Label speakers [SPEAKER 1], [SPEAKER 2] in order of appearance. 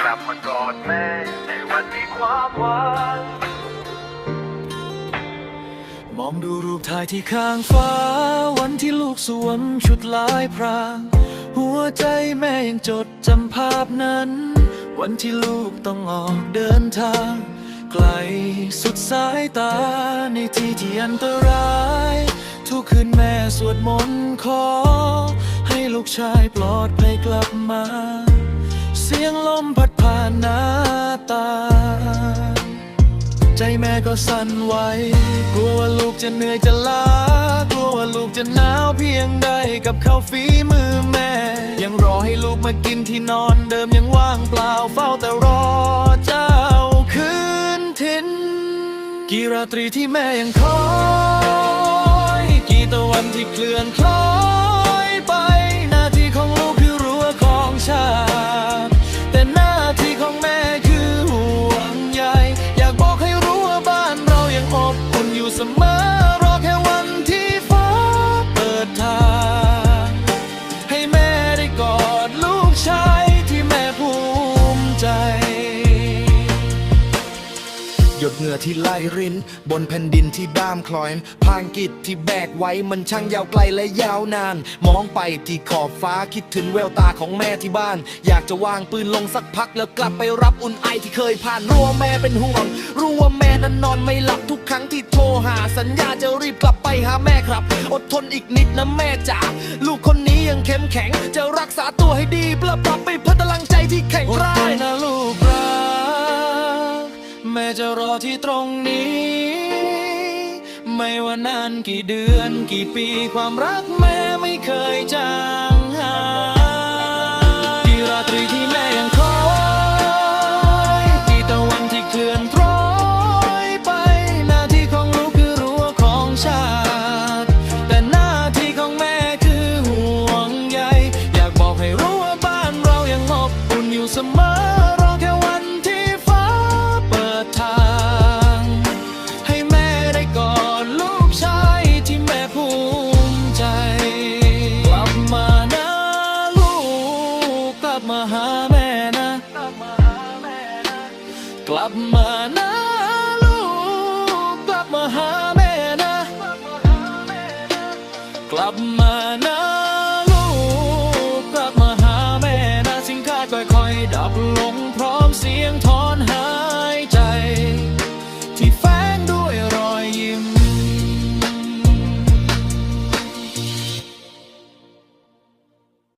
[SPEAKER 1] กลับมากอดแม่ในวันที่ความหวาน
[SPEAKER 2] มองดูรูปถ่ายที่ข้างฟ้า วันที่ลูกสวมชุดลายพรางหัวใจแม่ยังจดจำภาพนั้น วันที่ลูกต้องออกเดินทาง ไกลสุดสายตาในที่ที่อันตราย ทุกคืนแม่สวดมนต์ขอ ให้ลูกชายปลอดภัยกลับมา เสียงลมพัดผ่านหน้าตา ใจแม่ก็สั่นไหวกลัวว่าลูกจะเหนื่อยจะล้ากลัวว่าลูกจะหนาวเพียงใดกับข้าวฝีมือแม่ ยังรอให้ลูกมากินที่นอนเดิมยังว่างเปล่าเฝ้าแต่รอเจ้าคืนทินกี่ราตรีที่แม่ยังคอย กี่ตะวันที่เคลื่อนคล้อย ใจ
[SPEAKER 3] หยดเหงื่อที่ไหลริน บนแผ่นดินที่ด้ามคลอย พางกิจที่แบกไว้มันช่างยาวไกลและยาวนาน มองไปที่ขอบฟ้าคิดถึงแววตาของแม่ที่บ้าน อยากจะวางปืนลงสักพักแล้วกลับไปรับอุ่นไอที่เคยผ่านรู้ว่าแม่เป็นห่วงรู้ว่าแม่นั้นนอนไม่หลับทุกครั้งที่โทรหาสัญญาจะรีบกลับไปหาแม่ครับ อดทนอีกนิดนะแม่จ๋าลูกคนนี้ยังเข้มแข็ง จะรักษาตัวให้ดีเพื่อปรับไป จะ
[SPEAKER 2] รอที่ตรงนี้ ไม่ว่านานกี่เดือนกี่ปีความรักแม่ไม่เคยจางหายกี่ราตรีที่แม่ยังคอยกี่ตะวันที่เคลื่อนคล้อยไป หน้าที่ของลูกคือรั้วของชาติแต่หน้าที่ของแม่คือห่วงใยอยากบอกให้รู้ว่าบ้านเรายังอบอุ่นอยู่เสมอ ภูมิใจ กลับมานะลูก กลับมาหาแม่นะ กลับมานะลูก กลับมาหาแม่นะ กลับมา